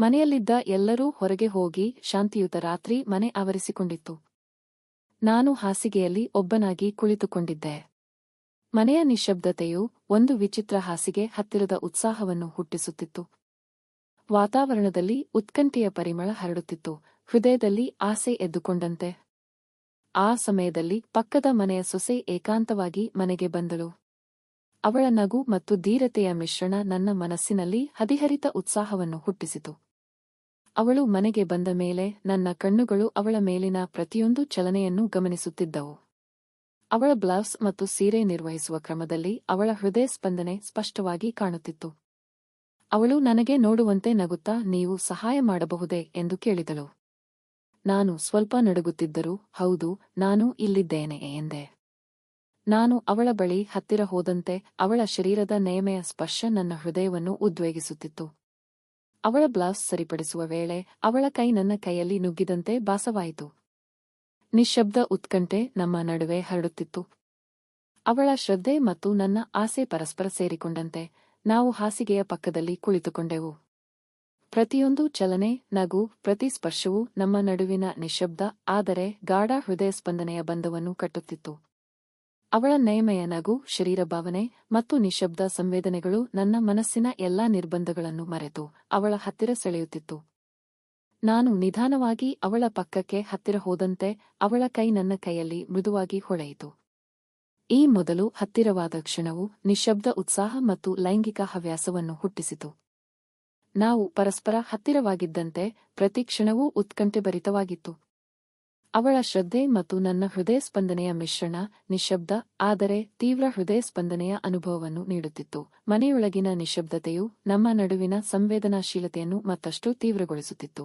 ಮನೆಯಲ್ಲಿದ್ದ ಎಲ್ಲರೂ ಹೊರಗೆ ಹೋಗಿ ಶಾಂತಿಯುತ ರಾತ್ರಿ ಮನೆ ಆವರಿಸಿಕೊಂಡಿತ್ತು. ನಾನು ಹಾಸಿಗೆಯಲ್ಲಿ ಒಬ್ಬನಾಗಿ ಕುಳಿತುಕೊಂಡಿದ್ದೆ. ಮನೆಯ ನಿಶ್ಶಬ್ದತೆಯು ಒಂದು ವಿಚಿತ್ರ ಹಾಸಿಗೆ ಹತ್ತಿರದ ಉತ್ಸಾಹವನ್ನು ಹುಟ್ಟಿಸುತ್ತಿತ್ತು. ವಾತಾವರಣದಲ್ಲಿ ಉತ್ಕಂಠೆಯ ಪರಿಮಳ ಹರಡುತ್ತಿತ್ತು. ಹೃದಯದಲ್ಲಿ ಆಸೆ ಎದ್ದುಕೊಂಡಂತೆ. ಆ ಸಮಯದಲ್ಲಿ ಪಕ್ಕದ ಮನೆಯ ಸೊಸೆ ಏಕಾಂತವಾಗಿ ಮನೆಗೆ ಬಂದಳು. ಅವಳ ನಗು ಮತ್ತು ಧೀರತೆಯ ಮಿಶ್ರಣ ನನ್ನ ಮನಸ್ಸಿನಲ್ಲಿ ಹದಿಹರಿತ ಉತ್ಸಾಹವನ್ನು ಹುಟ್ಟಿಸಿತು. ಅವಳು ಮನೆಗೆ ಬಂದ ಮೇಲೆ ನನ್ನ ಕಣ್ಣುಗಳು ಅವಳ ಮೇಲಿನ ಪ್ರತಿಯೊಂದು ಚಲನೆಯನ್ನು ಗಮನಿಸುತ್ತಿದ್ದವು. ಅವಳ ಬ್ಲೌಸ್ ಮತ್ತು ಸೀರೆ ನಿರ್ವಹಿಸುವ ಕ್ರಮದಲ್ಲಿ ಅವಳ ಹೃದಯ ಸ್ಪಂದನೆ ಸ್ಪಷ್ಟವಾಗಿ ಕಾಣುತ್ತಿತ್ತು. ಅವಳು ನನಗೆ ನೋಡುವಂತೆ ನಗುತ್ತಾ, ನೀವು ಸಹಾಯ ಮಾಡಬಹುದೇ? ಎಂದು ಕೇಳಿದಳು. ನಾನು ಸ್ವಲ್ಪ ನಡುಗುತ್ತಿದ್ದರೂ ಹೌದು, ನಾನು ಇಲ್ಲಿದ್ದೇನೆ, ಎಂದೆ. ನಾನು ಅವಳ ಬಳಿ ಹತ್ತಿರ ಹೋದಂತೆ ಅವಳ ಶರೀರದ ನೇಮೆಯ ಸ್ಪರ್ಶ ನನ್ನ ಹೃದಯವನ್ನು ಉದ್ವೇಗಿಸುತ್ತಿತ್ತು. ಅವಳ ಬ್ಲೌಸ್ ಸರಿಪಡಿಸುವ ವೇಳೆ ಅವಳ ಕೈ ನನ್ನ ಕೈಯಲ್ಲಿ ನುಗ್ಗಿದಂತೆ ಭಾಸವಾಯಿತು. ನಿಶ್ಶಬ್ದ ಉತ್ಕಂಠೆ ನಮ್ಮ ನಡುವೆ ಹರಡುತ್ತಿತ್ತು. ಅವಳ ಶ್ರದ್ಧೆ ಮತ್ತು ನನ್ನ ಆಸೆ ಪರಸ್ಪರ ಸೇರಿಕೊಂಡಂತೆ ನಾವು ಹಾಸಿಗೆಯ ಪಕ್ಕದಲ್ಲಿ ಕುಳಿತುಕೊಂಡೆವು. ಪ್ರತಿಯೊಂದು ಚಲನೆ, ನಗು, ಪ್ರತಿ ಸ್ಪರ್ಶವೂ ನಮ್ಮ ನಡುವಿನ ನಿಶಬ್ದ ಆದರೆ ಗಾಢ ಹೃದಯ ಸ್ಪಂದನೆಯ ಬಂಧವನ್ನು ಕಟ್ಟುತ್ತಿತ್ತು. ಅವಳ ನಯಮಯ ನಗು, ಶರೀರ ಭಾವನೆ ಮತ್ತು ನಿಶಬ್ದ ಸಂವೇದನೆಗಳು ನನ್ನ ಮನಸ್ಸಿನ ಎಲ್ಲಾ ನಿರ್ಬಂಧಗಳನ್ನು ಮರೆತು ಅವಳ ಹತ್ತಿರ ಸೆಳೆಯುತ್ತಿತ್ತು. ನಾನು ನಿಧಾನವಾಗಿ ಅವಳ ಪಕ್ಕಕ್ಕೆ ಹತ್ತಿರ ಹೋದಂತೆ ಅವಳ ಕೈ ನನ್ನ ಕೈಯಲ್ಲಿ ಮೃದುವಾಗಿ ಹೊಳೆಯಿತು. ಈ ಮೊದಲು ಹತ್ತಿರವಾದ ಕ್ಷಣವು ನಿಶಬ್ದ ಉತ್ಸಾಹ ಮತ್ತು ಲೈಂಗಿಕ ಹವ್ಯಾಸವನ್ನು ಹುಟ್ಟಿಸಿತು. ನಾವು ಪರಸ್ಪರ ಹತ್ತಿರವಾಗಿದ್ದಂತೆ ಪ್ರತಿ ಕ್ಷಣವೂ ಉತ್ಕಂಠೆಭರಿತವಾಗಿತ್ತು. ಅವಳ ಶ್ರದ್ಧೆ ಮತ್ತು ನನ್ನ ಹೃದಯ ಸ್ಪಂದನೆಯ ಮಿಶ್ರಣ, ನಿಶಬ್ದ, ಆದರೆ ತೀವ್ರ ಹೃದಯ ಸ್ಪಂದನೆಯ ಅನುಭವವನ್ನು ನೀಡುತ್ತಿತ್ತು. ಮನೆಯೊಳಗಿನ ನಿಶಬ್ದತೆಯು ನಮ್ಮ ನಡುವಿನ ಸಂವೇದನಾಶೀಲತೆಯನ್ನು ಮತ್ತಷ್ಟು ತೀವ್ರಗೊಳಿಸುತ್ತಿತ್ತು.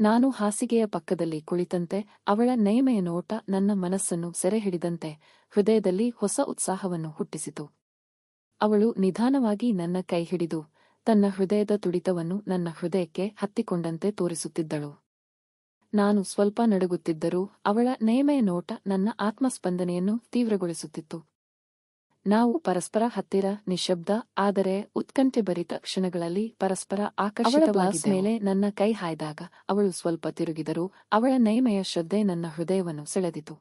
ನಾನು ಹಾಸಿಗೆಯ ಪಕ್ಕದಲ್ಲಿ ಕುಳಿತಂತೆ ಅವಳ ನೈಮೆಯ ನೋಟ ನನ್ನ ಮನಸ್ಸನ್ನು ಸೆರೆಹಿಡಿದಂತೆ ಹೃದಯದಲ್ಲಿ ಹೊಸ ಉತ್ಸಾಹವನ್ನು ಹುಟ್ಟಿಸಿತು. ಅವಳು ನಿಧಾನವಾಗಿ ನನ್ನ ಕೈ ಹಿಡಿದು ತನ್ನ ಹೃದಯದ ತುಡಿತವನ್ನು ನನ್ನ ಹೃದಯಕ್ಕೆ ಹತ್ತಿಕೊಂಡಂತೆ ತೋರಿಸುತ್ತಿದ್ದಳು. ನಾನು ಸ್ವಲ್ಪ ನಡುಗುತ್ತಿದ್ದರೂ ಅವಳ ನೇಮೆಯ ನೋಟ ನನ್ನ ಆತ್ಮಸ್ಪಂದನೆಯನ್ನು ತೀವ್ರಗೊಳಿಸುತ್ತಿತ್ತು. ನಾವು ಪರಸ್ಪರ ಹತ್ತಿರ ನಿಶಬ್ದ ಆದರೆ ಉತ್ಕಂಠೆ ಭರಿತ ಕ್ಷಣಗಳಲ್ಲಿ ಪರಸ್ಪರ ಆಕರ್ಷಿತವಾದ ಮೇಲೆ ನನ್ನ ಕೈ ಹಾಯ್ದಾಗ ಅವಳು ಸ್ವಲ್ಪ ತಿರುಗಿದರೂ ಅವಳ ನೈಮೆಯ ಶ್ರದ್ಧೆ ನನ್ನ ಹೃದಯವನ್ನು ಸೆಳೆದಿತು.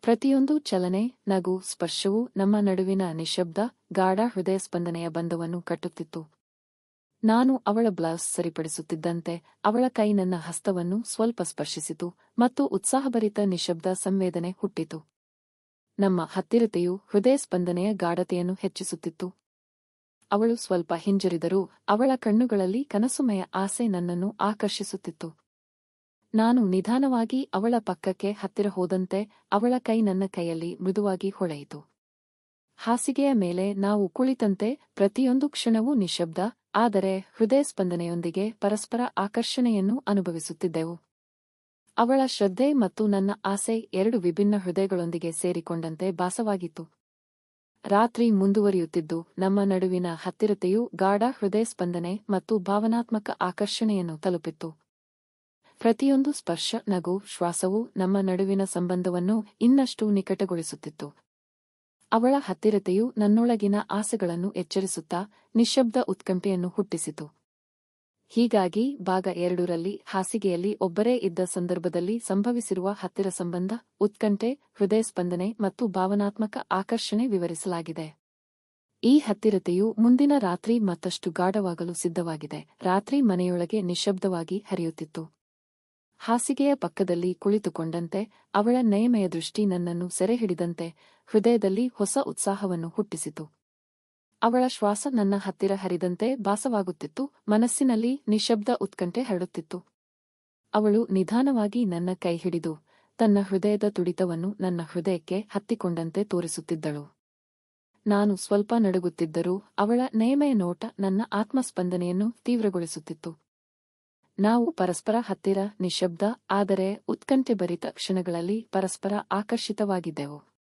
ಪ್ರತಿಯೊಂದು ಚಲನೆ, ನಗು, ಸ್ಪರ್ಶವೂ ನಮ್ಮ ನಡುವಿನ ನಿಶಬ್ದ ಗಾಢ ಹೃದಯ ಸ್ಪಂದನೆಯ ಬಂಧವನ್ನು ಕಟ್ಟುತ್ತಿತ್ತು. ನಾನು ಅವಳ ಬ್ಲೌಸ್ ಸರಿಪಡಿಸುತ್ತಿದ್ದಂತೆ ಅವಳ ಕೈ ನನ್ನ ಹಸ್ತವನ್ನು ಸ್ವಲ್ಪ ಸ್ಪರ್ಶಿಸಿತು ಮತ್ತು ಉತ್ಸಾಹಭರಿತ ನಿಶಬ್ದ ಸಂವೇದನೆ ಹುಟ್ಟಿತು. ನಮ್ಮ ಹತ್ತಿರತೆಯು ಹೃದಯ ಸ್ಪಂದನೆಯ ಗಾಢತೆಯನ್ನು ಹೆಚ್ಚಿಸುತ್ತಿತ್ತು. ಅವಳು ಸ್ವಲ್ಪ ಹಿಂಜರಿದರೂ ಅವಳ ಕಣ್ಣುಗಳಲ್ಲಿ ಕನಸುಮಯ ಆಸೆ ನನ್ನನ್ನು ಆಕರ್ಷಿಸುತ್ತಿತ್ತು. ನಾನು ನಿಧಾನವಾಗಿ ಅವಳ ಪಕ್ಕಕ್ಕೆ ಹತ್ತಿರ ಹೋದಂತೆ ಅವಳ ಕೈ ನನ್ನ ಕೈಯಲ್ಲಿ ಮೃದುವಾಗಿ ಹೊಳೆಯಿತು. ಹಾಸಿಗೆಯ ಮೇಲೆ ನಾವು ಕುಳಿತಂತೆ ಪ್ರತಿಯೊಂದು ಕ್ಷಣವೂ ನಿಶ್ಶಬ್ದ ಆದರೆ ಹೃದಯ ಸ್ಪಂದನೆಯೊಂದಿಗೆ ಪರಸ್ಪರ ಆಕರ್ಷಣೆಯನ್ನು ಅನುಭವಿಸುತ್ತಿದ್ದೆವು. ಅವಳ ಶ್ರದ್ಧೆ ಮತ್ತು ನನ್ನ ಆಸೆ ಎರಡು ವಿಭಿನ್ನ ಹೃದಯಗಳೊಂದಿಗೆ ಸೇರಿಕೊಂಡಂತೆ ಭಾಸವಾಗಿತ್ತು. ರಾತ್ರಿ ಮುಂದುವರಿಯುತ್ತಿದ್ದು ನಮ್ಮ ನಡುವಿನ ಹತ್ತಿರತೆಯು ಗಾಢ ಹೃದಯ ಸ್ಪಂದನೆ ಮತ್ತು ಭಾವನಾತ್ಮಕ ಆಕರ್ಷಣೆಯನ್ನು ತಲುಪಿತ್ತು. ಪ್ರತಿಯೊಂದು ಸ್ಪರ್ಶ, ನಗು, ಶ್ವಾಸವು ನಮ್ಮ ನಡುವಿನ ಸಂಬಂಧವನ್ನು ಇನ್ನಷ್ಟು ನಿಕಟಗೊಳಿಸುತ್ತಿತ್ತು. ಅವಳ ಹತ್ತಿರತೆಯು ನನ್ನೊಳಗಿನ ಆಸೆಗಳನ್ನು ಎಚ್ಚರಿಸುತ್ತಾ ನಿಶಬ್ದ ಉತ್ಕಂಠೆಯನ್ನು ಹುಟ್ಟಿಸಿತು. ಹೀಗಾಗಿ ಭಾಗ ಎರಡರಲ್ಲಿ ಹಾಸಿಗೆಯಲ್ಲಿ ಒಬ್ಬರೇ ಇದ್ದ ಸಂದರ್ಭದಲ್ಲಿ ಸಂಭವಿಸಿರುವ ಹತ್ತಿರ ಸಂಬಂಧ, ಉತ್ಕಂಠೆ, ಹೃದಯ ಸ್ಪಂದನೆ ಮತ್ತು ಭಾವನಾತ್ಮಕ ಆಕರ್ಷಣೆ ವಿವರಿಸಲಾಗಿದೆ. ಈ ಹತ್ತಿರತೆಯು ಮುಂದಿನ ರಾತ್ರಿ ಮತ್ತಷ್ಟು ಗಾಢವಾಗಲು ಸಿದ್ಧವಾಗಿದೆ. ರಾತ್ರಿ ಮನೆಯೊಳಗೆ ನಿಶಬ್ದವಾಗಿ ಹರಿಯುತ್ತಿತ್ತು. ಹಾಸಿಗೆಯ ಪಕ್ಕದಲ್ಲಿ ಕುಳಿತುಕೊಂಡಂತೆ ಅವಳ ನಯಮಯ ದೃಷ್ಟಿ ನನ್ನನ್ನು ಸೆರೆಹಿಡಿದಂತೆ ಹೃದಯದಲ್ಲಿ ಹೊಸ ಉತ್ಸಾಹವನ್ನು ಹುಟ್ಟಿಸಿತು. ಅವಳ ಶ್ವಾಸ ನನ್ನ ಹತ್ತಿರ ಹರಿದಂತೆ ಭಾಸವಾಗುತ್ತಿತ್ತು, ಮನಸ್ಸಿನಲ್ಲಿ ನಿಶಬ್ದ ಉತ್ಕಂಠೆ ಹರಡುತ್ತಿತ್ತು. ಅವಳು ನಿಧಾನವಾಗಿ ನನ್ನ ಕೈ ಹಿಡಿದು ತನ್ನ ಹೃದಯದ ತುಡಿತವನ್ನು ನನ್ನ ಹೃದಯಕ್ಕೆ ಹತ್ತಿಕೊಂಡಂತೆ ತೋರಿಸುತ್ತಿದ್ದಳು. ನಾನು ಸ್ವಲ್ಪ ನಡುಗುತ್ತಿದ್ದರೂ ಅವಳ ನಯಮಯ ನೋಟ ನನ್ನ ಆತ್ಮಸ್ಪಂದನೆಯನ್ನು ತೀವ್ರಗೊಳಿಸುತ್ತಿತ್ತು. ನಾವು ಪರಸ್ಪರ ಹತ್ತಿರ ನಿಶಬ್ದ ಆದರೆ ಉತ್ಕಂಠೆಭರಿತ ಕ್ಷಣಗಳಲ್ಲಿ ಪರಸ್ಪರ ಆಕರ್ಷಿತವಾಗಿದ್ದೆವು.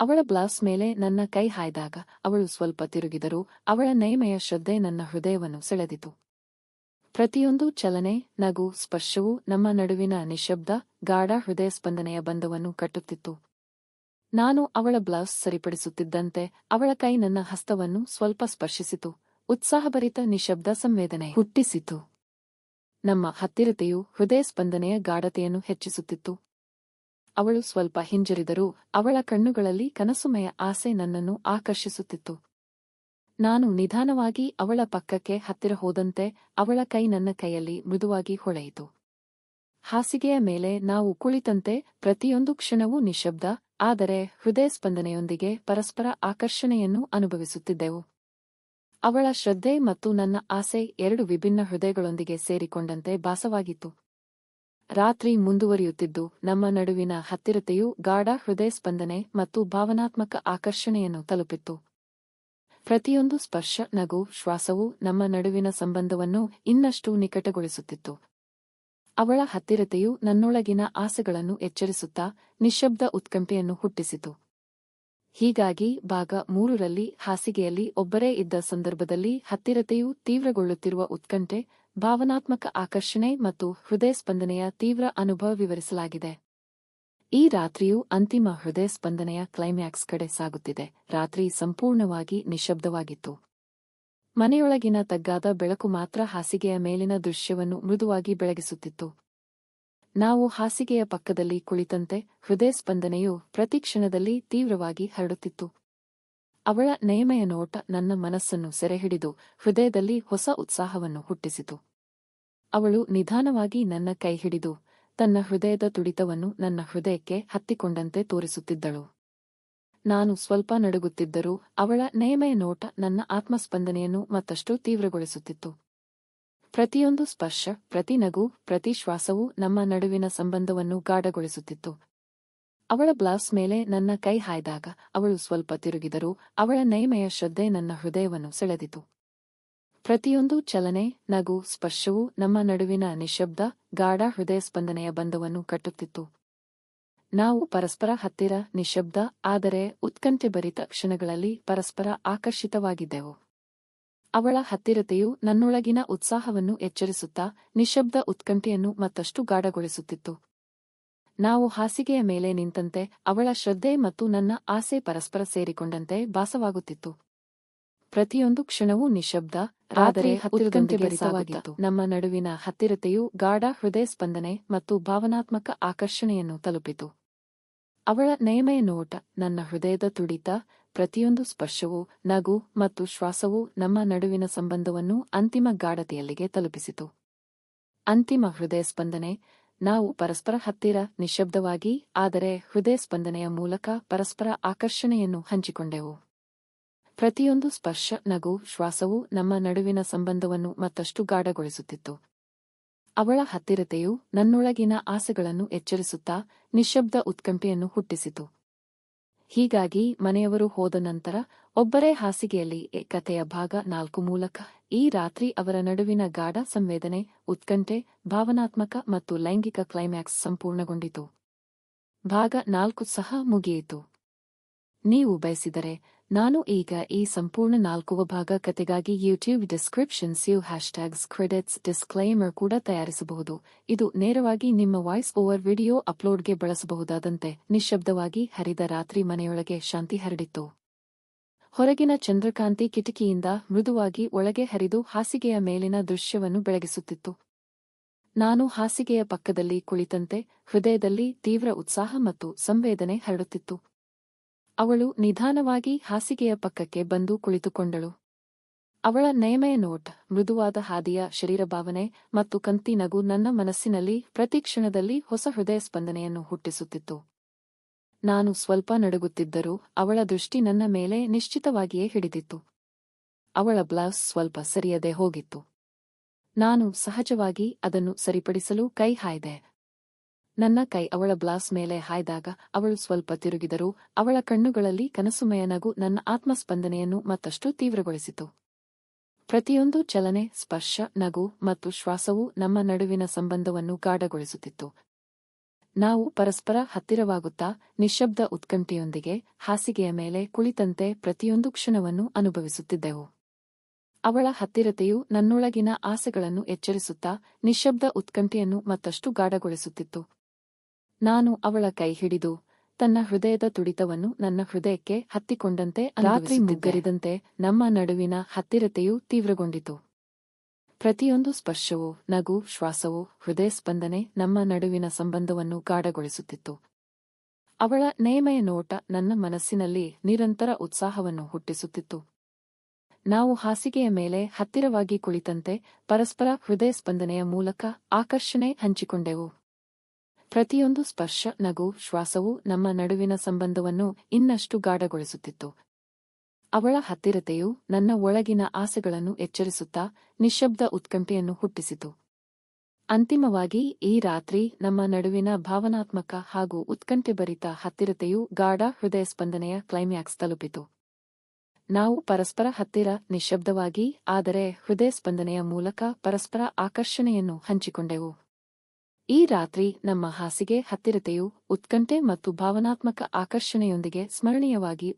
ಅವಳ ಬ್ಲೌಸ್ ಮೇಲೆ ನನ್ನ ಕೈ ಹಾಯ್ದಾಗ ಅವಳು ಸ್ವಲ್ಪ ತಿರುಗಿದರೂ ಅವಳ ನೈಮಯ ಶ್ರದ್ಧೆ ನನ್ನ ಹೃದಯವನ್ನು ಸೆಳೆದಿತು. ಪ್ರತಿಯೊಂದು ಚಲನೆ, ನಗು, ಸ್ಪರ್ಶವೂ ನಮ್ಮ ನಡುವಿನ ನಿಶಬ್ದ ಗಾಢ ಹೃದಯ ಸ್ಪಂದನೆಯ ಬಂಧವನ್ನು ಕಟ್ಟುತ್ತಿತ್ತು. ನಾನು ಅವಳ ಬ್ಲೌಸ್ ಸರಿಪಡಿಸುತ್ತಿದ್ದಂತೆ ಅವಳ ಕೈ ನನ್ನ ಹಸ್ತವನ್ನು ಸ್ವಲ್ಪ ಸ್ಪರ್ಶಿಸಿತು. ಉತ್ಸಾಹಭರಿತ ನಿಶಬ್ದ ಸಂವೇದನೆ ಹುಟ್ಟಿಸಿತು. ನಮ್ಮ ಹತ್ತಿರತೆಯು ಹೃದಯ ಸ್ಪಂದನೆಯ ಗಾಢತೆಯನ್ನು ಹೆಚ್ಚಿಸುತ್ತಿತ್ತು. ಅವಳು ಸ್ವಲ್ಪ ಹಿಂಜರಿದರೂ ಅವಳ ಕಣ್ಣುಗಳಲ್ಲಿ ಕನಸುಮಯ ಆಸೆ ನನ್ನನ್ನು ಆಕರ್ಷಿಸುತ್ತಿತ್ತು. ನಾನು ನಿಧಾನವಾಗಿ ಅವಳ ಪಕ್ಕಕ್ಕೆ ಹತ್ತಿರ ಹೋದಂತೆ ಅವಳ ಕೈ ನನ್ನ ಕೈಯಲ್ಲಿ ಮೃದುವಾಗಿ ಹೊಳೆಯಿತು. ಹಾಸಿಗೆಯ ಮೇಲೆ ನಾವು ಕುಳಿತಂತೆ ಪ್ರತಿಯೊಂದು ಕ್ಷಣವೂ ನಿಶಬ್ದ, ಆದರೆ ಹೃದಯ ಸ್ಪಂದನೆಯೊಂದಿಗೆ ಪರಸ್ಪರ ಆಕರ್ಷಣೆಯನ್ನು ಅನುಭವಿಸುತ್ತಿದ್ದೆವು. ಅವಳ ಶ್ರದ್ಧೆ ಮತ್ತು ನನ್ನ ಆಸೆ ಎರಡು ವಿಭಿನ್ನ ಹೃದಯಗಳೊಂದಿಗೆ ಸೇರಿಕೊಂಡಂತೆ ಭಾಸವಾಗಿತ್ತು. ರಾತ್ರಿ ಮುಂದುವರಿಯುತ್ತಿದ್ದು, ನಮ್ಮ ನಡುವಿನ ಹತ್ತಿರತೆಯು ಗಾಢ ಹೃದಯ ಸ್ಪಂದನೆ ಮತ್ತು ಭಾವನಾತ್ಮಕ ಆಕರ್ಷಣೆಯನ್ನು ತಲುಪಿತ್ತು. ಪ್ರತಿಯೊಂದು ಸ್ಪರ್ಶ, ನಗು, ಶ್ವಾಸವು ನಮ್ಮ ನಡುವಿನ ಸಂಬಂಧವನ್ನು ಇನ್ನಷ್ಟು ನಿಕಟಗೊಳಿಸುತ್ತಿತ್ತು. ಅವಳ ಹತ್ತಿರತೆಯು ನನ್ನೊಳಗಿನ ಆಸೆಗಳನ್ನು ಎಚ್ಚರಿಸುತ್ತಾ ನಿಶಬ್ದ ಉತ್ಕಂಠೆಯನ್ನು ಹುಟ್ಟಿಸಿತು. ಹೀಗಾಗಿ ಭಾಗ ಮೂರರಲ್ಲಿ ಹಾಸಿಗೆಯಲ್ಲಿ ಒಬ್ಬರೇ ಇದ್ದ ಸಂದರ್ಭದಲ್ಲಿ ಹತ್ತಿರತೆಯು ತೀವ್ರಗೊಳ್ಳುತ್ತಿರುವ ಉತ್ಕಂಠೆ, ಭಾವನಾತ್ಮಕ ಆಕರ್ಷಣೆ ಮತ್ತು ಹೃದಯ ಸ್ಪಂದನೆಯ ತೀವ್ರ ಅನುಭವ ವಿವರಿಸಲಾಗಿದೆ. ಈ ರಾತ್ರಿಯು ಅಂತಿಮ ಹೃದಯ ಸ್ಪಂದನೆಯ ಕ್ಲೈಮ್ಯಾಕ್ಸ್ ಕಡೆ ಸಾಗುತ್ತಿದೆ. ರಾತ್ರಿ ಸಂಪೂರ್ಣವಾಗಿ ನಿಶಬ್ದವಾಗಿತ್ತು ಮನೆಯೊಳಗಿನ ತಗ್ಗಾದ ಬೆಳಕು ಮಾತ್ರ ಹಾಸಿಗೆಯ ಮೇಲಿನ ದೃಶ್ಯವನ್ನು ಮೃದುವಾಗಿ ಬೆಳಗಿಸುತ್ತಿತ್ತು. ನಾವು ಹಾಸಿಗೆಯ ಪಕ್ಕದಲ್ಲಿ ಕುಳಿತಂತೆ ಹೃದಯ ಸ್ಪಂದನೆಯು ಪ್ರತಿ ಕ್ಷಣದಲ್ಲಿ ತೀವ್ರವಾಗಿ ಹರಡುತ್ತಿತ್ತು. ಅವಳ ನಯಮಯ ನೋಟ ನನ್ನ ಮನಸ್ಸನ್ನು ಸೆರೆಹಿಡಿದು ಹೃದಯದಲ್ಲಿ ಹೊಸ ಉತ್ಸಾಹವನ್ನು ಹುಟ್ಟಿಸಿತು. ಅವಳು ನಿಧಾನವಾಗಿ ನನ್ನ ಕೈ ಹಿಡಿದು ತನ್ನ ಹೃದಯದ ತುಡಿತವನ್ನು ನನ್ನ ಹೃದಯಕ್ಕೆ ಹತ್ತಿಕೊಂಡಂತೆ ತೋರಿಸುತ್ತಿದ್ದಳು. ನಾನು ಸ್ವಲ್ಪ ನಡುಗುತ್ತಿದ್ದರೂ ಅವಳ ನಯಮಯ ನೋಟ ನನ್ನ ಆತ್ಮಸ್ಪಂದನೆಯನ್ನು ಮತ್ತಷ್ಟು ತೀವ್ರಗೊಳಿಸುತ್ತಿತ್ತು. ಪ್ರತಿಯೊಂದು ಸ್ಪರ್ಶ, ಪ್ರತಿ ನಗು, ಪ್ರತಿ ಶ್ವಾಸವೂ ನಮ್ಮ ನಡುವಿನ ಸಂಬಂಧವನ್ನು ಗಾಢಗೊಳಿಸುತ್ತಿತ್ತು. ಅವಳ ಬ್ಲೌಸ್ ಮೇಲೆ ನನ್ನ ಕೈ ಹಾಯ್ದಾಗ ಅವಳು ಸ್ವಲ್ಪ ತಿರುಗಿದರೂ ಅವಳ ನೈಮಯ ಶ್ರದ್ಧೆ ನನ್ನ ಹೃದಯವನ್ನು ಸೆಳೆದಿತು. ಪ್ರತಿಯೊಂದು ಚಲನೆ, ನಗು, ಸ್ಪರ್ಶವೂ ನಮ್ಮ ನಡುವಿನ ನಿಶಬ್ದ ಗಾಢ ಹೃದಯ ಸ್ಪಂದನೆಯ ಬಂಧವನ್ನು ಕಟ್ಟುತ್ತಿತ್ತು. ನಾವು ಪರಸ್ಪರ ಹತ್ತಿರ ನಿಶಬ್ದ ಆದರೆ ಉತ್ಕಂಠೆ ಭರಿತ ಕ್ಷಣಗಳಲ್ಲಿ ಪರಸ್ಪರ ಆಕರ್ಷಿತವಾಗಿದ್ದೆವು. ಅವಳ ಹತ್ತಿರತೆಯು ನನ್ನೊಳಗಿನ ಉತ್ಸಾಹವನ್ನು ಎಚ್ಚರಿಸುತ್ತಾ ನಿಶಬ್ದ ಉತ್ಕಂಠೆಯನ್ನು ಮತ್ತಷ್ಟು ಗಾಢಗೊಳಿಸುತ್ತಿತ್ತು. ನಾವು ಹಾಸಿಗೆಯ ಮೇಲೆ ನಿಂತಂತೆ ಅವಳ ಶ್ರದ್ಧೆ ಮತ್ತು ನನ್ನ ಆಸೆ ಪರಸ್ಪರ ಸೇರಿಕೊಂಡಂತೆ ಭಾಸವಾಗುತ್ತಿತ್ತು. ಪ್ರತಿಯೊಂದು ಕ್ಷಣವೂ ನಿಶಬ್ದ ಆದರೆ ಹತ್ತಿರದಂತೆ ನಮ್ಮ ನಡುವಿನ ಹತ್ತಿರತೆಯು ಗಾಢ ಹೃದಯ ಸ್ಪಂದನೆ ಮತ್ತು ಭಾವನಾತ್ಮಕ ಆಕರ್ಷಣೆಯನ್ನು ತಲುಪಿತು. ಅವಳ ನೇಮೆಯ ನೋಟ ನನ್ನ ಹೃದಯದ ತುಡಿತ ಪ್ರತಿಯೊಂದು ಸ್ಪರ್ಶವೂ, ನಗು ಮತ್ತು ಶ್ವಾಸವೂ ನಮ್ಮ ನಡುವಿನ ಸಂಬಂಧವನ್ನು ಅಂತಿಮ ಗಾಢತೆಯಲ್ಲಿಗೆ ತಲುಪಿಸಿತು. ಅಂತಿಮ ಹೃದಯ ಸ್ಪಂದನೆ, ನಾವು ಪರಸ್ಪರ ಹತ್ತಿರ ನಿಶಬ್ದವಾಗಿ ಆದರೆ ಹೃದಯ ಸ್ಪಂದನೆಯ ಮೂಲಕ ಪರಸ್ಪರ ಆಕರ್ಷಣೆಯನ್ನು ಹಂಚಿಕೊಂಡೆವು. ಪ್ರತಿಯೊಂದು ಸ್ಪರ್ಶ, ನಗು, ಶ್ವಾಸವು ನಮ್ಮ ನಡುವಿನ ಸಂಬಂಧವನ್ನು ಮತ್ತಷ್ಟು ಗಾಢಗೊಳಿಸುತ್ತಿತ್ತು. ಅವಳ ಹತ್ತಿರತೆಯು ನನ್ನೊಳಗಿನ ಆಸೆಗಳನ್ನು ಎಚ್ಚರಿಸುತ್ತಾ ನಿಶಬ್ದ ಉತ್ಕಂಠೆಯನ್ನು ಹುಟ್ಟಿಸಿತು. ಹೀಗಾಗಿ ಮನೆಯವರು ಹೋದ ನಂತರ ಒಬ್ಬರೇ ಹಾಸಿಗೆಯಲ್ಲಿ ಕಥೆಯ ಭಾಗ ನಾಲ್ಕು ಮೂಲಕ ಈ ರಾತ್ರಿ ಅವರ ನಡುವಿನ ಗಾಢ ಸಂವೇದನೆ, ಉತ್ಕಂಠೆ, ಭಾವನಾತ್ಮಕ ಮತ್ತು ಲೈಂಗಿಕ ಕ್ಲೈಮ್ಯಾಕ್ಸ್ ಸಂಪೂರ್ಣಗೊಂಡಿತು. ಭಾಗ ನಾಲ್ಕು ಸಹ ಮುಗಿಯಿತು. ನೀವು ಬಯಸಿದರೆ ನಾನು ಈಗ ಈ ಸಂಪೂರ್ಣ ನಾಲ್ಕುವ ಭಾಗ ಕತೆಗಾಗಿ ಯೂಟ್ಯೂಬ್ ಡಿಸ್ಕ್ರಿಪ್ಷನ್ ಯು ಹ್ಯಾಶ್ಟ್ಯಾಗ್ಸ್ ಕ್ರೆಡಿಟ್ಸ್ ಡಿಸ್ಕ್ಲೈಮರ್ ಕೂಡ ತಯಾರಿಸಬಹುದು. ಇದು ನೇರವಾಗಿ ನಿಮ್ಮ ವಾಯ್ಸ್ ಓವರ್ ವಿಡಿಯೋ ಅಪ್ಲೋಡ್ಗೆ ಬಳಸಬಹುದಾದಂತೆ ನಿಶ್ಶಬ್ದವಾಗಿ ಹರಿದ ರಾತ್ರಿ ಮನೆಯೊಳಗೆ ಶಾಂತಿ ಹರಡಿತ್ತು. ಹೊರಗಿನ ಚಂದ್ರಕಾಂತಿ ಕಿಟಕಿಯಿಂದ ಮೃದುವಾಗಿ ಒಳಗೆ ಹರಿದು ಹಾಸಿಗೆಯ ಮೇಲಿನ ದೃಶ್ಯವನ್ನು ಬೆಳಗಿಸುತ್ತಿತ್ತು. ನಾನು ಹಾಸಿಗೆಯ ಪಕ್ಕದಲ್ಲಿ ಕುಳಿತಂತೆ ಹೃದಯದಲ್ಲಿ ತೀವ್ರ ಉತ್ಸಾಹ ಮತ್ತು ಸಂವೇದನೆ ಹರಡುತ್ತಿತ್ತು. ಅವಳು ನಿಧಾನವಾಗಿ ಹಾಸಿಗೆಯ ಪಕ್ಕಕ್ಕೆ ಬಂದು ಕುಳಿತುಕೊಂಡಳು. ಅವಳ ನಯಮಯ ನೋಟ, ಮೃದುವಾದ ಹಾದಿಯ ಶರೀರಭಾವನೆ ಮತ್ತು ಕಂತಿ ನಗು ನನ್ನ ಮನಸ್ಸಿನಲ್ಲಿ ಪ್ರತಿ ಕ್ಷಣದಲ್ಲಿ ಹೊಸ ಹೃದಯ ಸ್ಪಂದನೆಯನ್ನು ಹುಟ್ಟಿಸುತ್ತಿತ್ತು. ನಾನು ಸ್ವಲ್ಪ ನಡುಗುತ್ತಿದ್ದರೂ ಅವಳ ದೃಷ್ಟಿ ನನ್ನ ಮೇಲೆ ನಿಶ್ಚಿತವಾಗಿಯೇ ಹಿಡಿದಿತ್ತು. ಅವಳ ಬ್ಲೌಸ್ ಸ್ವಲ್ಪ ಸರಿಯದೆ ಹೋಗಿತ್ತು. ನಾನು ಸಹಜವಾಗಿ ಅದನ್ನು ಸರಿಪಡಿಸಲು ಕೈ ಹಾಯ್ದೆ. ನನ್ನ ಕೈ ಅವಳ ಬ್ಲಾಸ್ ಮೇಲೆ ಹಾಯ್ದಾಗ ಅವಳು ಸ್ವಲ್ಪ ತಿರುಗಿದರೂ ಅವಳ ಕಣ್ಣುಗಳಲ್ಲಿ ಕನಸುಮಯ ನಗು ನನ್ನ ಆತ್ಮಸ್ಪಂದನೆಯನ್ನು ಮತ್ತಷ್ಟು ತೀವ್ರಗೊಳಿಸಿತು. ಪ್ರತಿಯೊಂದು ಚಲನೆ, ಸ್ಪರ್ಶ, ನಗು ಮತ್ತು ಶ್ವಾಸವು ನಮ್ಮ ನಡುವಿನ ಸಂಬಂಧವನ್ನು ಗಾಢಗೊಳಿಸುತ್ತಿತ್ತು. ನಾವು ಪರಸ್ಪರ ಹತ್ತಿರವಾಗುತ್ತಾ ನಿಶಬ್ದ ಉತ್ಕಂಠೆಯೊಂದಿಗೆ, ಹಾಸಿಗೆಯ ಮೇಲೆ ಕುಳಿತಂತೆ ಪ್ರತಿಯೊಂದು ಕ್ಷಣವನ್ನು ಅನುಭವಿಸುತ್ತಿದ್ದೆವು. ಅವಳ ಹತ್ತಿರತೆಯು ನನ್ನೊಳಗಿನ ಆಸೆಗಳನ್ನು ಎಚ್ಚರಿಸುತ್ತಾ ನಿಶಬ್ದ ಉತ್ಕಂಠೆಯನ್ನು ಮತ್ತಷ್ಟು ಗಾಢಗೊಳಿಸುತ್ತಿತ್ತು. ನಾನು ಅವಳ ಕೈ ಹಿಡಿದು ತನ್ನ ಹೃದಯದ ತುಡಿತವನ್ನು ನನ್ನ ಹೃದಯಕ್ಕೆ ಹತ್ತಿಕೊಂಡಂತೆ ರಾತ್ರಿ. ಮುಗ್ಗರಿದಂತೆ ನಮ್ಮ ನಡುವಿನ ಹತ್ತಿರತೆಯು ತೀವ್ರಗೊಂಡಿತು. ಪ್ರತಿಯೊಂದು ಸ್ಪರ್ಶವೂ ನಗು ಶ್ವಾಸವೋ ಹೃದಯ ಸ್ಪಂದನೆ ನಮ್ಮ ನಡುವಿನ ಸಂಬಂಧವನ್ನು ಗಾಢಗೊಳಿಸುತ್ತಿತ್ತು. ಅವಳ ನೇಮಯ ನೋಟ ನನ್ನ ಮನಸ್ಸಿನಲ್ಲಿ ನಿರಂತರ ಉತ್ಸಾಹವನ್ನು ಹುಟ್ಟಿಸುತ್ತಿತ್ತು. ನಾವು ಹಾಸಿಗೆಯ ಮೇಲೆ ಹತ್ತಿರವಾಗಿ ಕುಳಿತಂತೆ ಪರಸ್ಪರ ಹೃದಯ ಸ್ಪಂದನೆಯ ಮೂಲಕ ಆಕರ್ಷಣೆ ಹಂಚಿಕೊಂಡೆವು. ಪ್ರತಿಯೊಂದು ಸ್ಪರ್ಶ, ನಗು, ಶ್ವಾಸವು ನಮ್ಮ ನಡುವಿನ ಸಂಬಂಧವನ್ನು ಇನ್ನಷ್ಟು ಗಾಢಗೊಳಿಸುತ್ತಿತ್ತು. ಅವಳ ಹತ್ತಿರತೆಯು ನನ್ನ ಒಳಗಿನ ಆಸೆಗಳನ್ನು ಎಚ್ಚರಿಸುತ್ತಾ ನಿಶಬ್ದ ಉತ್ಕಂಠೆಯನ್ನು ಹುಟ್ಟಿಸಿತು. ಅಂತಿಮವಾಗಿ, ಈ ರಾತ್ರಿ ನಮ್ಮ ನಡುವಿನ ಭಾವನಾತ್ಮಕ ಹಾಗೂ ಉತ್ಕಂಠೆಭರಿತ ಹತ್ತಿರತೆಯು ಗಾಢ ಹೃದಯ ಸ್ಪಂದನೆಯ ಕ್ಲೈಮ್ಯಾಕ್ಸ್ ತಲುಪಿತು. ನಾವು ಪರಸ್ಪರ ಹತ್ತಿರ ನಿಶಬ್ದವಾಗಿ ಆದರೆ ಹೃದಯ ಸ್ಪಂದನೆಯ ಮೂಲಕ ಪರಸ್ಪರ ಆಕರ್ಷಣೆಯನ್ನು ಹಂಚಿಕೊಂಡೆವು. ಈ ರಾತ್ರಿ ನಮ್ಮ ಹಾಸಿಗೆ ಹತ್ತಿರತೆಯು ಉತ್ಕಂಠೆ ಮತ್ತು ಭಾವನಾತ್ಮಕ ಆಕರ್ಷಣೆಯೊಂದಿಗೆ ಸ್ಮರಣೀಯವಾಗಿ